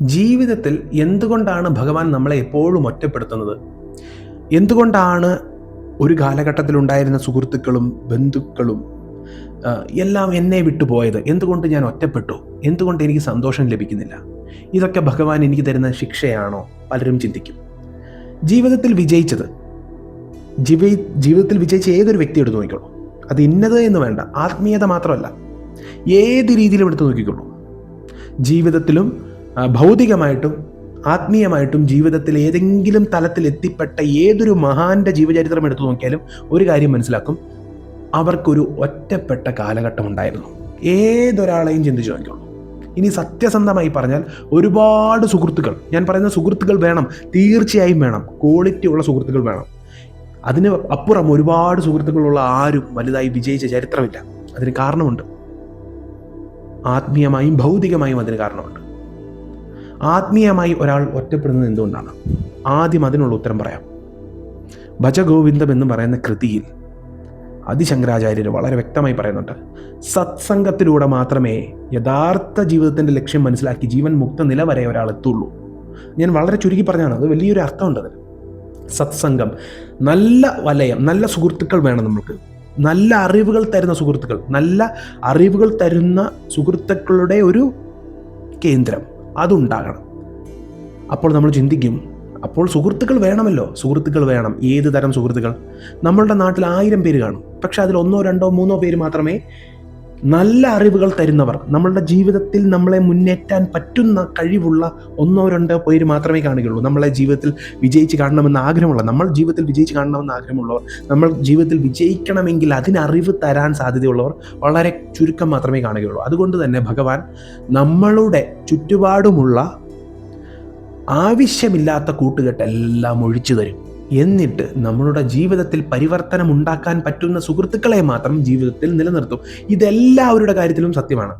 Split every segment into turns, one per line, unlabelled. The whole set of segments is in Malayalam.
ജീവിതത്തിൽ എന്തുകൊണ്ടാണ് ഭഗവാൻ നമ്മളെ എപ്പോഴും ഒറ്റപ്പെടുത്തുന്നത്? എന്തുകൊണ്ടാണ് ഒരു കാലഘട്ടത്തിലുണ്ടായിരുന്ന സുഹൃത്തുക്കളും ബന്ധുക്കളും എല്ലാം എന്നെ വിട്ടുപോയത് എന്തുകൊണ്ട് ഞാൻ ഒറ്റപ്പെട്ടു? എന്തുകൊണ്ട് എനിക്ക് സന്തോഷം ലഭിക്കുന്നില്ല? ഇതൊക്കെ ഭഗവാൻ എനിക്ക് തരുന്ന ശിക്ഷയാണോ? പലരും ചിന്തിക്കും. ജീവിതത്തിൽ വിജയിച്ചത് ജീവി ജീവിതത്തിൽ വിജയിച്ച ഏതൊരു വ്യക്തി എടുത്ത് നോക്കിക്കോളൂ. അത് ഇന്നത് എന്ന് വേണ്ട ആത്മീയത മാത്രമല്ല ഏത് രീതിയിലും എടുത്ത് നോക്കിക്കോളൂ. ജീവിതത്തിലും ഭൗതികമായിട്ടും ആത്മീയമായിട്ടും ജീവിതത്തിൽ ഏതെങ്കിലും തലത്തിൽ എത്തിപ്പെട്ട ഏതൊരു മഹാന്റെ ജീവചരിത്രം എടുത്തു നോക്കിയാലും ഒരു കാര്യം മനസ്സിലാക്കും. അവർക്കൊരു ഒറ്റപ്പെട്ട കാലഘട്ടം ഉണ്ടായിരുന്നു. ഏതൊരാളെയും ചിന്തിച്ചു നോക്കിയുള്ളൂ ഇനി സത്യസന്ധമായി പറഞ്ഞാൽ ഒരുപാട് സുഹൃത്തുക്കൾ ഞാൻ പറയുന്ന സുഹൃത്തുക്കൾ വേണം തീർച്ചയായും വേണം ക്വാളിറ്റി ഉള്ള സുഹൃത്തുക്കൾ വേണം. അതിന് അപ്പുറം ഒരുപാട് സുഹൃത്തുക്കളുള്ള ആരും വലുതായി വിജയിച്ച ചരിത്രമില്ല. അതിന് കാരണമുണ്ട്. ആത്മീയമായും ഭൗതികമായും അതിന് കാരണമുണ്ട്. ആത്മീയമായി ഒരാൾ ഒറ്റപ്പെടുന്നത് എന്തുകൊണ്ടാണ്? ആദ്യം അതിനുള്ള ഉത്തരം പറയാം. ഭജഗോവിന്ദം എന്ന് പറയുന്ന കൃതിയിൽ അതിശങ്കരാചാര്യർ വളരെ വ്യക്തമായി പറയുന്നുണ്ട് സത്സംഗത്തിലൂടെ മാത്രമേ യഥാർത്ഥ ജീവിതത്തിന്റെ ലക്ഷ്യം മനസ്സിലാക്കി ജീവൻ മുക്ത നില വരെ ഒരാൾ എത്തുള്ളൂ. ഞാൻ വളരെ ചുരുക്കി പറഞ്ഞാണ് അത് വലിയൊരു അർത്ഥമുണ്ട് അതിന്. സത്സംഗം നല്ല വലയം നല്ല സുഹൃത്തുക്കൾ വേണം നമുക്ക് നല്ല അറിവുകൾ തരുന്ന സുഹൃത്തുക്കൾ നല്ല അറിവുകൾ തരുന്ന സുഹൃത്തുക്കളുടെ ഒരു കേന്ദ്രം. അതുണ്ടാകണം. അപ്പോൾ നമ്മൾ ചിന്തിക്കും അപ്പോൾ സുഹൃത്തുക്കൾ വേണമല്ലോ? സുഹൃത്തുക്കൾ വേണം. ഏത് തരം സുഹൃത്തുക്കൾ? നമ്മളുടെ നാട്ടിൽ ആയിരം പേര് കാണും. പക്ഷേ അതിൽ ഒന്നോ രണ്ടോ മൂന്നോ പേര് മാത്രമേ നല്ല അറിവുകൾ തരുന്നവർ നമ്മളുടെ ജീവിതത്തിൽ നമ്മളെ മുന്നേറ്റാൻ പറ്റുന്ന കഴിവുള്ള ഒന്നോ രണ്ടോ പേര് മാത്രമേ കാണുകയുള്ളൂ. നമ്മളെ ജീവിതത്തിൽ വിജയിച്ച് കാണണമെന്ന് ആഗ്രഹമുള്ള നമ്മൾ ജീവിതത്തിൽ വിജയിച്ച് കാണണമെന്ന് ആഗ്രഹമുള്ളവർ നമ്മൾ ജീവിതത്തിൽ വിജയിക്കണമെങ്കിൽ അതിന് അറിവ് തരാൻ സാധ്യതയുള്ളവർ വളരെ ചുരുക്കം മാത്രമേ കാണുകയുള്ളൂ. അതുകൊണ്ട് തന്നെ ഭഗവാൻ നമ്മളുടെ ചുറ്റുപാടുമുള്ള ആവശ്യമില്ലാത്ത കൂട്ടുകെട്ടെല്ലാം ഒഴിച്ചു തരും. എന്നിട്ട് നമ്മളുടെ ജീവിതത്തിൽ പരിവർത്തനം ഉണ്ടാക്കാൻ പറ്റുന്ന സുഹൃത്തുക്കളെ മാത്രം ജീവിതത്തിൽ നിലനിർത്തും. ഇതെല്ലാവരുടെ കാര്യത്തിലും സത്യമാണ്.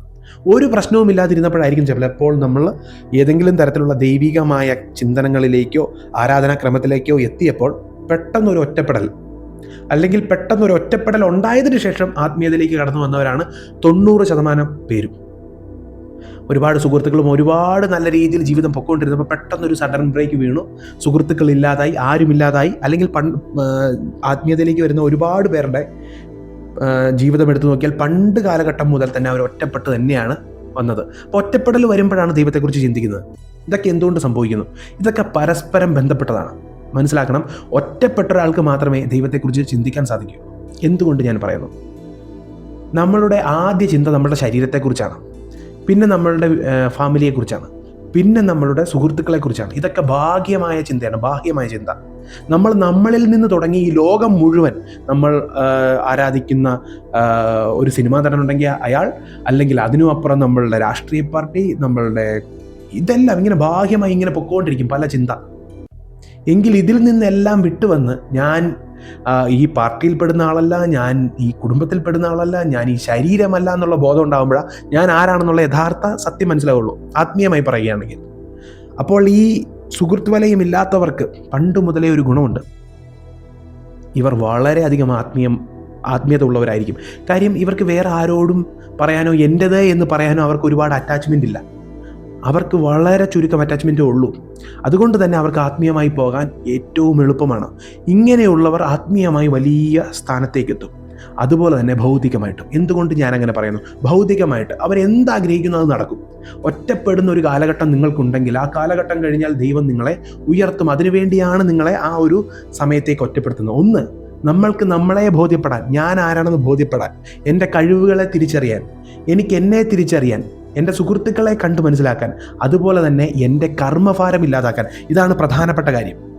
ഒരു പ്രശ്നവും ഇല്ലാതിരുന്നപ്പോഴായിരിക്കും ചിലപ്പോൾ നമ്മൾ ഏതെങ്കിലും തരത്തിലുള്ള ദൈവികമായ ചിന്തനങ്ങളിലേക്കോ ആരാധനാക്രമത്തിലേക്കോ എത്തിയപ്പോൾ പെട്ടെന്നൊരു ഒറ്റപ്പെടൽ. അല്ലെങ്കിൽ പെട്ടെന്നൊരു ഒറ്റപ്പെടൽ ഉണ്ടായതിനു ശേഷം ആത്മീയതയിലേക്ക് കടന്നു വന്നവരാണ് തൊണ്ണൂറ് ശതമാനം പേരും. ഒരുപാട് സുഹൃത്തുക്കളും ഒരുപാട് നല്ല രീതിയിൽ ജീവിതം പൊക്കോണ്ടിരുന്നപ്പോൾ പെട്ടെന്നൊരു സഡൻ ബ്രേക്ക് വീണു. സുഹൃത്തുക്കൾ ഇല്ലാതായി ആരുമില്ലാതായി അല്ലെങ്കിൽ പൺ ആത്മീയതയിലേക്ക് വരുന്ന ഒരുപാട് പേരുടെ ജീവിതം എടുത്തു നോക്കിയാൽ പണ്ട് കാലഘട്ടം മുതൽ തന്നെ അവർ ഒറ്റപ്പെട്ട് തന്നെയാണ് വന്നത്. അപ്പോൾ ഒറ്റപ്പെടൽ വരുമ്പോഴാണ് ദൈവത്തെക്കുറിച്ച് ചിന്തിക്കുന്നത്. ഇതൊക്കെ എന്തുകൊണ്ട് സംഭവിക്കുന്നു? ഇതൊക്കെ പരസ്പരം ബന്ധപ്പെട്ടതാണ്. മനസ്സിലാക്കണം ഒറ്റപ്പെട്ട ഒരാൾക്ക് മാത്രമേ ദൈവത്തെക്കുറിച്ച് ചിന്തിക്കാൻ സാധിക്കൂ. എന്തുകൊണ്ട് ഞാൻ പറയുന്നു? നമ്മളുടെ ആദ്യ ചിന്ത നമ്മുടെ ശരീരത്തെക്കുറിച്ചാണ്. പിന്നെ നമ്മളുടെ ഫാമിലിയെ കുറിച്ചാണ് പിന്നെ നമ്മളുടെ സുഹൃത്തുക്കളെ കുറിച്ചാണ് ഇതൊക്കെ ഭാഗ്യമായ ചിന്തയാണ് ബാഹ്യമായ ചിന്ത. നമ്മൾ നമ്മളിൽ നിന്ന് തുടങ്ങി ഈ ലോകം മുഴുവൻ നമ്മൾ ആരാധിക്കുന്ന ഒരു സിനിമാ നടനുണ്ടെങ്കിൽ അയാൾ അല്ലെങ്കിൽ അതിനും അപ്പുറം നമ്മളുടെ രാഷ്ട്രീയ പാർട്ടി നമ്മളുടെ ഇതെല്ലാം ഇങ്ങനെ ഭാഗ്യമായി ഇങ്ങനെ പൊക്കോണ്ടിരിക്കും പല ചിന്ത. എങ്കിൽ ഇതിൽ നിന്നെല്ലാം വിട്ടുവന്ന് ഞാൻ ഈ പാർട്ടിയിൽപ്പെടുന്ന ആളല്ല ഞാൻ ഈ കുടുംബത്തിൽപ്പെടുന്ന ആളല്ല ഞാൻ ഈ ശരീരമല്ല എന്നുള്ള ബോധം ഉണ്ടാകുമ്പോഴാണ് ഞാൻ ആരാണെന്നുള്ള യഥാർത്ഥ സത്യം മനസ്സിലാവുള്ളൂ. ആത്മീയമായി പറയുകയാണെങ്കിൽ. അപ്പോൾ ഈ സുഹൃത്ത് വലയം ഇല്ലാത്തവർക്ക് പണ്ട് മുതലേ ഒരു ഗുണമുണ്ട്. ഇവർ വളരെയധികം ആത്മീയം ആത്മീയത ഉള്ളവരായിരിക്കും കാര്യം ഇവർക്ക് വേറെ ആരോടും പറയാനോ എന്റേത് എന്ന് പറയാനോ അവർക്ക് ഒരുപാട് അറ്റാച്ച്മെന്റ് ഇല്ല. അവർക്ക് വളരെ ചുരുക്കം അറ്റാച്ച്മെന്റേ ഉള്ളൂ. അതുകൊണ്ട് തന്നെ അവർക്ക് ആത്മീയമായി പോകാൻ ഏറ്റവും എളുപ്പമാണ്. ഇങ്ങനെയുള്ളവർ ആത്മീയമായി വലിയ സ്ഥാനത്തേക്ക് എത്തും അതുപോലെ തന്നെ ഭൗതികമായിട്ടും. എന്തുകൊണ്ട് ഞാൻ അങ്ങനെ പറയുന്നു? ഭൗതികമായിട്ട് അവരെന്താഗ്രഹിക്കുന്നു അത് നടക്കും. ഒറ്റപ്പെടുന്ന ഒരു കാലഘട്ടം നിങ്ങൾക്കുണ്ടെങ്കിൽ ആ കാലഘട്ടം കഴിഞ്ഞാൽ ദൈവം നിങ്ങളെ ഉയർത്തും. അതിനുവേണ്ടിയാണ് നിങ്ങളെ ആ ഒരു സമയത്തേക്ക് ഒറ്റപ്പെടുത്തുന്നത്. ഒന്ന് നമ്മൾക്ക് നമ്മളെ ബോധ്യപ്പെടാൻ. ഞാൻ ആരാണെന്ന് ബോധ്യപ്പെടാൻ. എന്റെ കഴിവുകളെ തിരിച്ചറിയാൻ. എനിക്ക് എന്നെ തിരിച്ചറിയാൻ. എന്റെ സുഹൃത്തുക്കളെ കണ്ടു മനസ്സിലാക്കാൻ അതുപോലെ തന്നെ എന്റെ കർമ്മഭാരം ഇല്ലാതാക്കാൻ. ഇതാണ് പ്രധാനപ്പെട്ട കാര്യം.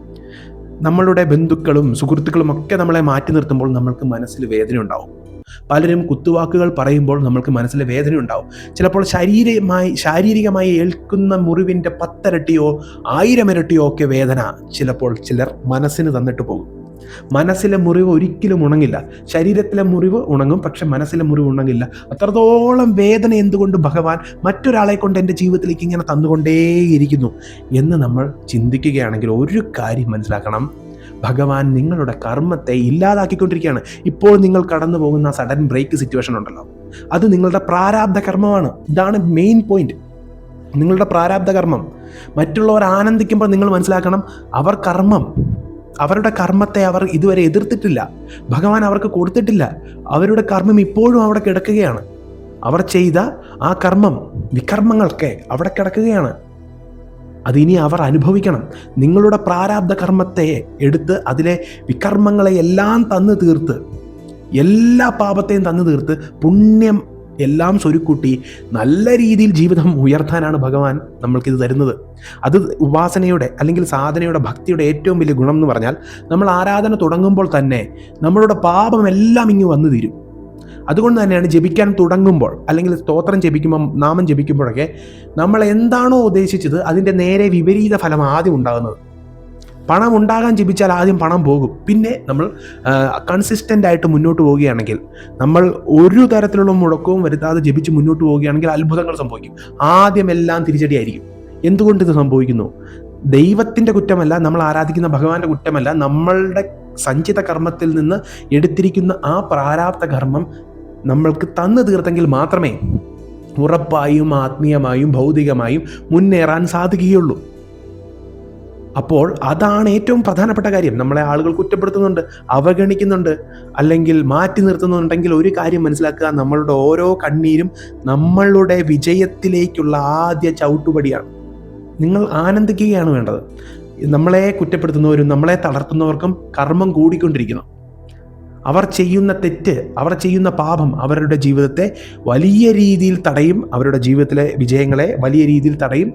നമ്മളുടെ ബന്ധുക്കളും സുഹൃത്തുക്കളും ഒക്കെ നമ്മളെ മാറ്റി നിർത്തുമ്പോൾ നമ്മൾക്ക് മനസ്സിൽ വേദന ഉണ്ടാവും. പലരും കുത്തുവാക്കുകൾ പറയുമ്പോൾ നമ്മൾക്ക് മനസ്സിൽ വേദന ഉണ്ടാവും. ചിലപ്പോൾ ശാരീരികമായി ശാരീരികമായി ഏൽക്കുന്ന മുറിവിന്റെ പത്തരട്ടിയോ ആയിരം ഇരട്ടിയോ ഒക്കെ വേദന ചിലപ്പോൾ ചിലർ മനസ്സിന് തന്നിട്ട് പോകും. മനസ്സിലെ മുറിവ് ഒരിക്കലും ഉണങ്ങില്ല. ശരീരത്തിലെ മുറിവ് ഉണങ്ങും പക്ഷെ മനസ്സിലെ മുറിവ് ഉണങ്ങില്ല. അത്രത്തോളം വേദന എന്തുകൊണ്ട് ഭഗവാൻ മറ്റൊരാളെ കൊണ്ട് എന്റെ ജീവിതത്തിലേക്ക് ഇങ്ങനെ തന്നുകൊണ്ടേയിരിക്കുന്നു എന്ന് നമ്മൾ ചിന്തിക്കുകയാണെങ്കിൽ ഒരു കാര്യം മനസ്സിലാക്കണം. ഭഗവാൻ നിങ്ങളുടെ കർമ്മത്തെ ഇല്ലാതാക്കിക്കൊണ്ടിരിക്കുകയാണ്. ഇപ്പോൾ നിങ്ങൾ കടന്നു പോകുന്ന സഡൻ ബ്രേക്ക് സിറ്റുവേഷൻ ഉണ്ടല്ലോ. അത് നിങ്ങളുടെ പ്രാരാബ്ധ കർമ്മമാണ്. ഇതാണ് മെയിൻ പോയിന്റ് നിങ്ങളുടെ പ്രാരാബ്ധ കർമ്മം. മറ്റുള്ളവർ ആനന്ദിക്കുമ്പോൾ നിങ്ങൾ മനസ്സിലാക്കണം അവർ കർമ്മം. അവരുടെ കർമ്മത്തെ അവർ ഇതുവരെ എതിർത്തിട്ടില്ല. ഭഗവാൻ അവർക്ക് കൊടുത്തിട്ടില്ല. അവരുടെ കർമ്മം ഇപ്പോഴും അവിടെ കിടക്കുകയാണ്. അവർ ചെയ്ത ആ കർമ്മം വികർമ്മങ്ങളൊക്കെ അവിടെ കിടക്കുകയാണ്. അതിനി അവർ അനുഭവിക്കണം. നിങ്ങളുടെ പ്രാരാബ്ധ കർമ്മത്തെ എടുത്ത് അതിലെ വികർമ്മങ്ങളെ എല്ലാം തന്നു തീർത്ത് എല്ലാ പാപത്തെയും തന്നു തീർത്ത് പുണ്യം എല്ലാം സ്വരുക്കൂട്ടി നല്ല രീതിയിൽ ജീവിതം ഉയർത്താനാണ് ഭഗവാൻ നമ്മൾക്കിത് തരുന്നത്. അത് ഉപാസനയുടെ അല്ലെങ്കിൽ സാധനയുടെ ഭക്തിയുടെ ഏറ്റവും വലിയ ഗുണം എന്ന് പറഞ്ഞാൽ നമ്മൾ ആരാധന തുടങ്ങുമ്പോൾ തന്നെ നമ്മളുടെ പാപമെല്ലാം ഇങ്ങ് വന്നു തീരും. അതുകൊണ്ട് തന്നെയാണ് ജപിക്കാൻ തുടങ്ങുമ്പോൾ അല്ലെങ്കിൽ സ്തോത്രം ജപിക്കുമ്പോൾ നാമം ജപിക്കുമ്പോഴൊക്കെ നമ്മൾ എന്താണോ ഉദ്ദേശിച്ചത് അതിന്റെ നേരെ വിപരീത ഫലം ആദ്യം ഉണ്ടാകുന്നത്. പണം ഉണ്ടാകാൻ ജപിച്ചാൽ ആദ്യം പണം പോകും. പിന്നെ നമ്മൾ കൺസിസ്റ്റന്റ് ആയിട്ട് മുന്നോട്ട് പോവുകയാണെങ്കിൽ നമ്മൾ ഒരു തരത്തിലുള്ള മുടക്കവും വരുത്താതെ ജപിച്ച് മുന്നോട്ട് പോവുകയാണെങ്കിൽ അത്ഭുതങ്ങൾ സംഭവിക്കും. ആദ്യം എല്ലാം തിരിച്ചടിയായിരിക്കും. എന്തുകൊണ്ട് ഇത് സംഭവിക്കുന്നു? ദൈവത്തിന്റെ കുറ്റമല്ല നമ്മൾ ആരാധിക്കുന്ന ഭഗവാന്റെ കുറ്റമല്ല നമ്മളുടെ സഞ്ചിത കർമ്മത്തിൽ നിന്ന് എടുത്തിരിക്കുന്ന ആ പ്രാരാബ്ധ കർമ്മം നമ്മൾക്ക് തന്നു തീർത്തെങ്കിൽ മാത്രമേ ഉറപ്പായും ആത്മീയമായും ഭൗതികമായും മുന്നേറാൻ സാധിക്കുകയുള്ളൂ. അപ്പോൾ അതാണ് ഏറ്റവും പ്രധാനപ്പെട്ട കാര്യം. നമ്മളെ ആളുകൾ കുറ്റപ്പെടുത്തുന്നുണ്ട് അവഗണിക്കുന്നുണ്ട് അല്ലെങ്കിൽ മാറ്റി നിർത്തുന്നുണ്ടെങ്കിൽ ഒരു കാര്യം മനസ്സിലാക്കുക നമ്മളുടെ ഓരോ കണ്ണീരും നമ്മളുടെ വിജയത്തിലേക്കുള്ള ആദ്യ ചവിട്ടുപടിയാണ്. നിങ്ങൾ ആനന്ദിക്കുകയാണ് വേണ്ടത്. നമ്മളെ കുറ്റപ്പെടുത്തുന്നവരും നമ്മളെ തളർത്തുന്നവർക്കും കർമ്മം കൂടിക്കൊണ്ടിരിക്കുന്നു. അവർ ചെയ്യുന്ന തെറ്റ് അവർ ചെയ്യുന്ന പാപം അവരുടെ ജീവിതത്തെ വലിയ രീതിയിൽ തടയും അവരുടെ ജീവിതത്തിലെ വിജയങ്ങളെ വലിയ രീതിയിൽ തടയും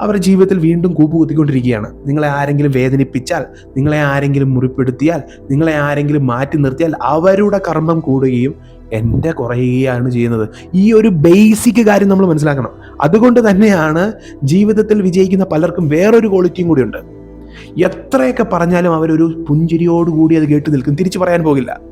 അവരുടെ ജീവിതത്തിൽ വീണ്ടും കൂപ്പുകുത്തിക്കൊണ്ടിരിക്കുകയാണ്. നിങ്ങളെ ആരെങ്കിലും വേദനിപ്പിച്ചാൽ നിങ്ങളെ ആരെങ്കിലും മുറിപ്പെടുത്തിയാൽ നിങ്ങളെ ആരെങ്കിലും മാറ്റി നിർത്തിയാൽ അവരുടെ കർമ്മം കൂടുകയും എന്റെ കുറയുകയാണ് ചെയ്യുന്നത്. ഈ ഒരു ബേസിക് കാര്യം നമ്മൾ മനസ്സിലാക്കണം. അതുകൊണ്ട് തന്നെയാണ് ജീവിതത്തിൽ വിജയിക്കുന്ന പലർക്കും വേറൊരു ക്വാളിറ്റിയും കൂടിയുണ്ട്. എത്രയൊക്കെ പറഞ്ഞാലും അവരൊരു പുഞ്ചിരിയോടുകൂടി അത് കേട്ട് നിൽക്കും. തിരിച്ചു പറയാൻ പോകില്ല.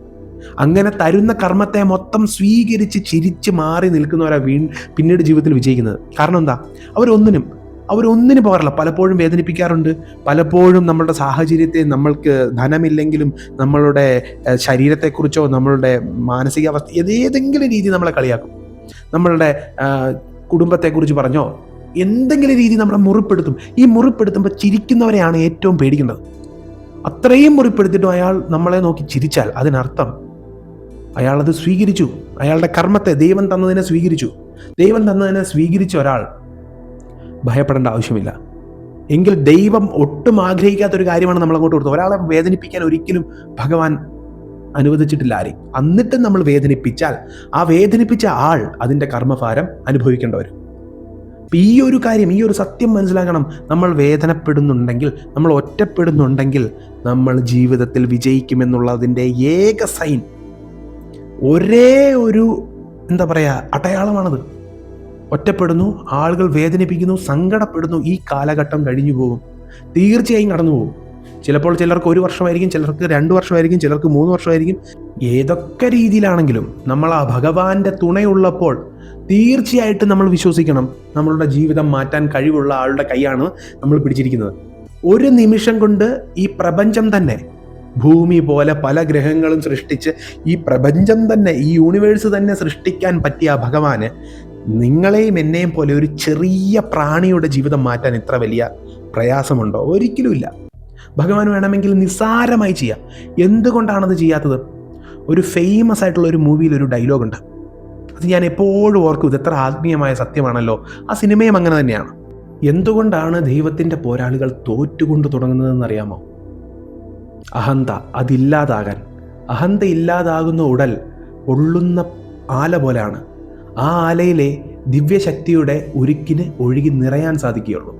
അങ്ങനെ തരുന്ന കർമ്മത്തെ മൊത്തം സ്വീകരിച്ച് ചിരിച്ച് മാറി നിൽക്കുന്നവരാ വീ പിന്നീട് ജീവിതത്തിൽ വിജയിക്കുന്നത്. കാരണം എന്താ? അവരൊന്നിനും അവരൊന്നിനും പോകാറില്ല പലപ്പോഴും വേദനിപ്പിക്കാറുണ്ട്. പലപ്പോഴും നമ്മളുടെ സാഹചര്യത്തെ നമ്മൾക്ക് ധനമില്ലെങ്കിലും നമ്മളുടെ ശരീരത്തെക്കുറിച്ചോ നമ്മളുടെ മാനസികാവസ്ഥ ഏതെങ്കിലും രീതി നമ്മളെ കളിയാക്കും. നമ്മളുടെ കുടുംബത്തെക്കുറിച്ച് പറഞ്ഞോ എന്തെങ്കിലും രീതി നമ്മളെ മുറിപ്പെടുത്തും. ഈ മുറിപ്പെടുത്തുമ്പോൾ ചിരിക്കുന്നവരെയാണ് ഏറ്റവും പേടിക്കേണ്ടത്. അത്രയും മുറിപ്പെടുത്തിയിട്ടും അയാൾ നമ്മളെ നോക്കി ചിരിച്ചാൽ അതിനർത്ഥം അയാൾ അത് സ്വീകരിച്ചു. അയാളുടെ കർമ്മത്തെ ദൈവം തന്നതിനെ സ്വീകരിച്ചു. ദൈവം തന്നതിനെ സ്വീകരിച്ച ഒരാൾ. ഭയപ്പെടേണ്ട ആവശ്യമില്ല. എങ്കിൽ ദൈവം ഒട്ടും ആഗ്രഹിക്കാത്ത ഒരു കാര്യമാണ് നമ്മൾ അങ്ങോട്ട് കൊടുത്തത്. ഒരാളെ വേദനിപ്പിക്കാൻ ഒരിക്കലും ഭഗവാൻ അനുവദിച്ചിട്ടില്ല ആരെയും. എന്നിട്ടും നമ്മൾ വേദനിപ്പിച്ചാൽ ആ വേദനിപ്പിച്ച ആൾ അതിന്റെ കർമ്മഭാരം അനുഭവിക്കേണ്ടവർ. അപ്പൊ ഈ ഒരു കാര്യം ഈ ഒരു സത്യം മനസ്സിലാക്കണം. നമ്മൾ വേദനപ്പെടുന്നുണ്ടെങ്കിൽ നമ്മൾ ഒറ്റപ്പെടുന്നുണ്ടെങ്കിൽ നമ്മൾ ജീവിതത്തിൽ വിജയിക്കുമെന്നുള്ളതിന്റെ ഏക സൈൻ ഒരേ ഒരു എന്താ പറയുക അടയാളമാണത്. ഒറ്റപ്പെടുന്നു ആളുകൾ വേദനിപ്പിക്കുന്നു സങ്കടപ്പെടുന്നു ഈ കാലഘട്ടം കഴിഞ്ഞു പോകും. തീർച്ചയായും കടന്നു പോകും. ചിലപ്പോൾ ചിലർക്ക് ഒരു വർഷമായിരിക്കും ചിലർക്ക് രണ്ട് വർഷമായിരിക്കും ചിലർക്ക് മൂന്ന് വർഷമായിരിക്കും. ഏതൊക്കെ രീതിയിലാണെങ്കിലും നമ്മൾ ആ ഭഗവാന്റെ തുണയുള്ളപ്പോൾ തീർച്ചയായിട്ടും നമ്മൾ വിശ്വസിക്കണം. നമ്മളുടെ ജീവിതം മാറ്റാൻ കഴിവുള്ള ആളുടെ കൈയാണ് നമ്മൾ പിടിച്ചിരിക്കുന്നത്. ഒരു നിമിഷം കൊണ്ട് ഈ പ്രപഞ്ചം തന്നെ ഭൂമി പോലെ പല ഗ്രഹങ്ങളും സൃഷ്ടിച്ച് ഈ പ്രപഞ്ചം തന്നെ ഈ യൂണിവേഴ്സ് തന്നെ സൃഷ്ടിക്കാൻ പറ്റിയ ഭഗവാന് നിങ്ങളെയും എന്നെയും പോലെ ഒരു ചെറിയ പ്രാണിയുടെ ജീവിതം മാറ്റാൻ ഇത്ര വലിയ പ്രയാസമുണ്ടോ? ഒരിക്കലുമില്ല ഭഗവാൻ വേണമെങ്കിൽ നിസ്സാരമായി ചെയ്യാം. എന്തുകൊണ്ടാണത് ചെയ്യാത്തത്? ഒരു ഫേമസ് ആയിട്ടുള്ള ഒരു മൂവിയിൽ ഒരു ഡയലോഗ് ഉണ്ട്. അത് ഞാൻ എപ്പോഴും ഓർക്കും. ഇത് എത്ര ആത്മീയമായ സത്യമാണല്ലോ. ആ സിനിമയും അങ്ങനെ തന്നെയാണ്. എന്തുകൊണ്ടാണ് ദൈവത്തിന്റെ പോരാളികൾ തോറ്റുകൊണ്ട് തുടങ്ങുന്നതെന്ന് അറിയാമോ? അഹന്ത അതില്ലാതാകാൻ. അഹന്ത ഇല്ലാതാകുന്ന ഉടൽ പൊള്ളുന്ന ആല പോലെയാണ്. ആ ആലയിലെ ദിവ്യശക്തിയുടെ ഉരുക്കിന് ഒഴുകി നിറയാൻ സാധിക്കുകയുള്ളൂ.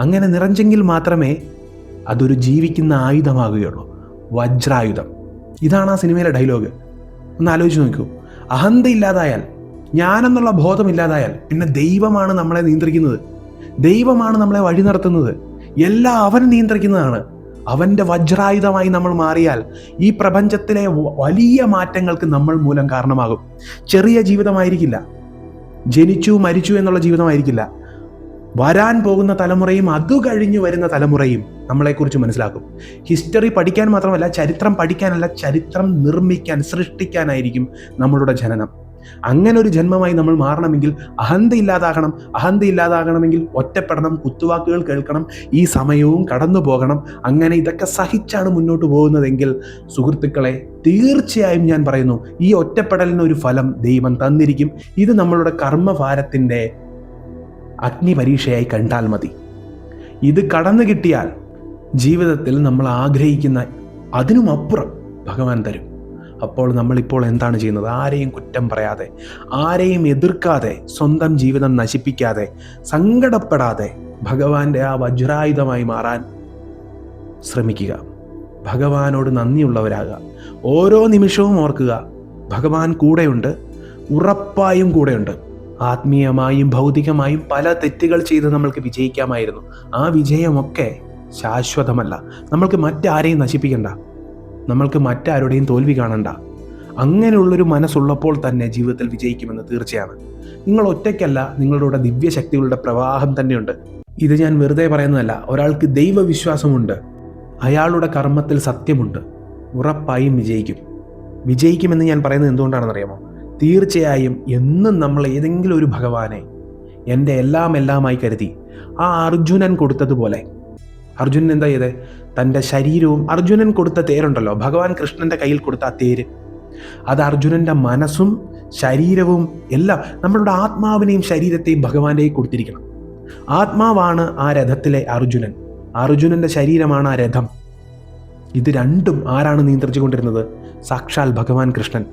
അങ്ങനെ നിറഞ്ഞെങ്കിൽ മാത്രമേ അതൊരു ജീവിക്കുന്ന ആയുധമാകുകയുള്ളൂ. വജ്രായുധം. ഇതാണ് ആ സിനിമയിലെ ഡയലോഗ്. ഒന്ന് ആലോചിച്ച് നോക്കൂ. അഹന്ത ഇല്ലാതായാൽ ഞാനെന്നുള്ള ബോധം ഇല്ലാതായാൽ പിന്നെ ദൈവമാണ് നമ്മളെ നിയന്ത്രിക്കുന്നത്. ദൈവമാണ് നമ്മളെ വഴി നടത്തുന്നത്. എല്ലാം അവൻ നിയന്ത്രിക്കുന്നതാണ്. അവന്റെ വജ്രായുധമായി നമ്മൾ മാറിയാൽ ഈ പ്രപഞ്ചത്തിലെ വലിയ മാറ്റങ്ങൾക്ക് നമ്മൾ മൂലം കാരണമാകും. ചെറിയ ജീവിതമായിരിക്കില്ല. ജനിച്ചു മരിച്ചു എന്നുള്ള ജീവിതമായിരിക്കില്ല. വരാൻ പോകുന്ന തലമുറയും അതു കഴിഞ്ഞു വരുന്ന തലമുറയും നമ്മളെക്കുറിച്ച് മനസ്സിലാക്കും. ഹിസ്റ്ററി പഠിക്കാൻ മാത്രമല്ല ചരിത്രം പഠിക്കാനല്ല ചരിത്രം നിർമ്മിക്കാൻ സൃഷ്ടിക്കാനായിരിക്കും നമ്മളുടെ ജനനം. അങ്ങനെ ഒരു ജന്മമായി നമ്മൾ മാറണമെങ്കിൽ അഹന്ത ഇല്ലാതാകണം. അഹന്ത ഇല്ലാതാകണമെങ്കിൽ ഒറ്റപ്പെടണം കുത്തുവാക്കുകൾ കേൾക്കണം ഈ സമയവും കടന്നു പോകണം. അങ്ങനെ ഇതൊക്കെ സഹിച്ചാണ് മുന്നോട്ട് പോകുന്നതെങ്കിൽ സുഹൃത്തുക്കളെ തീർച്ചയായും ഞാൻ പറയുന്നു ഈ ഒറ്റപ്പെടലിന് ഒരു ഫലം ദൈവം തന്നിരിക്കും. ഇത് നമ്മളുടെ കർമ്മഭാരത്തിന്റെ അഗ്നിപരീക്ഷയായി കണ്ടാൽ മതി. ഇത് കടന്നു കിട്ടിയാൽ ജീവിതത്തിൽ നമ്മൾ ആഗ്രഹിക്കുന്ന അതിനുമപ്പുറം ഭഗവാൻ തരും. അപ്പോൾ നമ്മളിപ്പോൾ എന്താണ് ചെയ്യുന്നത്? ആരെയും കുറ്റം പറയാതെ ആരെയും എതിർക്കാതെ സ്വന്തം ജീവിതം നശിപ്പിക്കാതെ സങ്കടപ്പെടാതെ ഭഗവാന്റെ ആ വജ്രായുധമായി മാറാൻ ശ്രമിക്കുക. ഭഗവാനോട് നന്ദിയുള്ളവരാകുക. ഓരോ നിമിഷവും ഓർക്കുക ഭഗവാൻ കൂടെയുണ്ട് ഉറപ്പായും കൂടെയുണ്ട്. ആത്മീയമായും ഭൗതികമായും പല തെറ്റുകൾ ചെയ്ത് നമ്മൾക്ക് വിജയിക്കാമായിരുന്നു. ആ വിജയമൊക്കെ ശാശ്വതമല്ല. നമ്മൾക്ക് മറ്റാരെയും നശിപ്പിക്കണ്ട. നമ്മൾക്ക് മറ്റാരുടെയും തോൽവി കാണണ്ട. അങ്ങനെയുള്ളൊരു മനസ്സുള്ളപ്പോൾ തന്നെ ജീവിതത്തിൽ വിജയിക്കുമെന്ന് തീർച്ചയാണ്. നിങ്ങൾ ഒറ്റയ്ക്കല്ല നിങ്ങളുടെ ദിവ്യശക്തികളുടെ പ്രവാഹം തന്നെയുണ്ട്. ഇത് ഞാൻ വെറുതെ പറയുന്നതല്ല ഒരാൾക്ക് ദൈവവിശ്വാസമുണ്ട്. അയാളുടെ കർമ്മത്തിൽ സത്യമുണ്ട്. ഉറപ്പായും വിജയിക്കും. വിജയിക്കുമെന്ന് ഞാൻ പറയുന്നത് എന്തുകൊണ്ടാണെന്നറിയാമോ? തീർച്ചയായും എന്നും നമ്മൾ ഏതെങ്കിലും ഒരു ഭഗവാനെ എന്റെ എല്ലാം എല്ലാമായി കരുതി ആ അർജുനൻ കൊടുത്തതുപോലെ അർജുനൻ എന്താ ചെയ്തത് തന്റെ ശരീരവും അർജുനൻ കൊടുത്ത തേരുണ്ടല്ലോ. ഭഗവാൻ കൃഷ്ണന്റെ കയ്യിൽ കൊടുത്ത ആ തേര്. അത് അർജുനന്റെ മനസ്സും ശരീരവും എല്ലാം നമ്മളുടെ ആത്മാവിനെയും ശരീരത്തെയും ഭഗവാന്റെയും കൊടുത്തിരിക്കണം. ആത്മാവാണ് ആ രഥത്തിലെ അർജുനൻ. അർജുനന്റെ ശരീരമാണ് ആ രഥം. ഇത് രണ്ടും ആരാണ് നിയന്ത്രിച്ചുകൊണ്ടിരുന്നത്? സാക്ഷാൽ ഭഗവാൻ കൃഷ്ണൻ.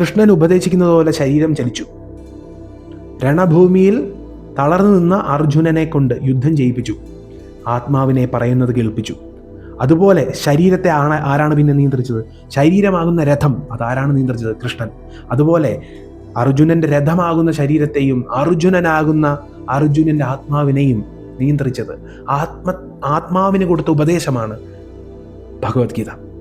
കൃഷ്ണൻ ഉപദേശിക്കുന്നത് പോലെ ശരീരം ചലിച്ചു. രണഭൂമിയിൽ തളർന്നു നിന്ന അർജുനനെ കൊണ്ട് യുദ്ധം ചെയ്യിപ്പിച്ചു. ആത്മാവിനെ പറയുന്നത് കേൾപ്പിച്ചു. അതുപോലെ ശരീരത്തെ ആണ് ആരാണ് പിന്നെ നിയന്ത്രിച്ചത്? ശരീരമാകുന്ന രഥം അതാരാണ് നിയന്ത്രിച്ചത്? കൃഷ്ണൻ. അതുപോലെ അർജുനന്റെ രഥമാകുന്ന ശരീരത്തെയും അർജുനനാകുന്ന അർജുനന്റെ ആത്മാവിനെയും നിയന്ത്രിച്ചത്. ആത്മ ആത്മാവിന് കൊടുത്ത ഉപദേശമാണ് ഭഗവത്ഗീത.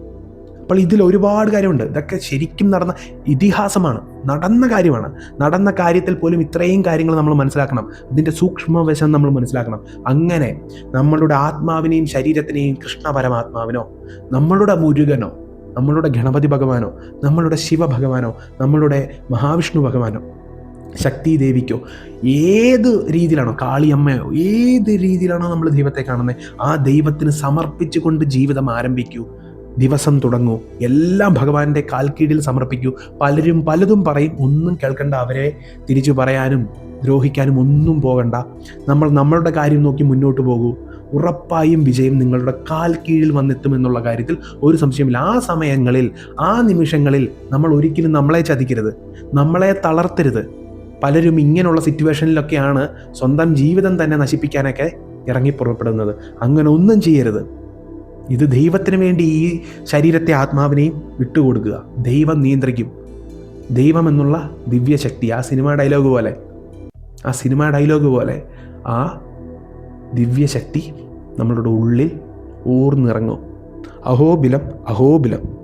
അപ്പോൾ ഇതിൽ ഒരുപാട് കാര്യമുണ്ട്. ഇതൊക്കെ ശരിക്കും നടന്ന ഇതിഹാസമാണ് നടന്ന കാര്യമാണ്. നടന്ന കാര്യത്തിൽ പോലും ഇത്രയും കാര്യങ്ങൾ നമ്മൾ മനസ്സിലാക്കണം. ഇതിന്റെ സൂക്ഷ്മവശം നമ്മൾ മനസ്സിലാക്കണം. അങ്ങനെ നമ്മളുടെ ആത്മാവിനെയും ശരീരത്തിനെയും കൃഷ്ണ പരമാത്മാവിനോ നമ്മളുടെ മുരുകനോ നമ്മളുടെ ഗണപതി ഭഗവാനോ നമ്മളുടെ ശിവ ഭഗവാനോ നമ്മളുടെ മഹാവിഷ്ണു ഭഗവാനോ ശക്തി ദേവിക്കോ ഏത് രീതിയിലാണോ കാളിയമ്മയോ ഏത് രീതിയിലാണോ നമ്മൾ ദൈവത്തെ കാണുന്നത് ആ ദൈവത്തിന് സമർപ്പിച്ചുകൊണ്ട് ജീവിതം ആരംഭിക്കൂ. ദിവസം തുടങ്ങൂ. എല്ലാം ഭഗവാന്റെ കാൽക്കീഴിൽ സമർപ്പിക്കൂ. പലരും പലതും പറയും. ഒന്നും കേൾക്കണ്ട അവരെ. തിരിച്ചു പറയാനും ദ്രോഹിക്കാനും ഒന്നും പോകണ്ട. നമ്മൾ നമ്മളുടെ കാര്യം നോക്കി മുന്നോട്ട് പോകൂ. ഉറപ്പായും വിജയം നിങ്ങളുടെ കാൽ കീഴിൽ വന്നെത്തും എന്നുള്ള കാര്യത്തിൽ ഒരു സംശയമില്ല. ആ സമയങ്ങളിൽ ആ നിമിഷങ്ങളിൽ നമ്മൾ ഒരിക്കലും നമ്മളെ ചതിക്കരുത്. നമ്മളെ തളർത്തരുത്. പലരും ഇങ്ങനെയുള്ള സിറ്റുവേഷനിലൊക്കെയാണ് സ്വന്തം ജീവിതം തന്നെ നശിപ്പിക്കാനൊക്കെ ഇറങ്ങി പുറപ്പെടുന്നത്. അങ്ങനെ ഒന്നും ചെയ്യരുത്. ഇത് ദൈവത്തിന് വേണ്ടി ഈ ശരീരത്തെ ആത്മാവിനെയും വിട്ടുകൊടുക്കുക. ദൈവം നിയന്ത്രിക്കും. ദൈവം എന്നുള്ള ദിവ്യശക്തി ആ സിനിമ ഡയലോഗ് പോലെ. ആ സിനിമ ഡയലോഗ് പോലെ ആ ദിവ്യശക്തി നമ്മളുടെ ഉള്ളിൽ ഊർന്നിറങ്ങും. അഹോബിലം അഹോബിലം.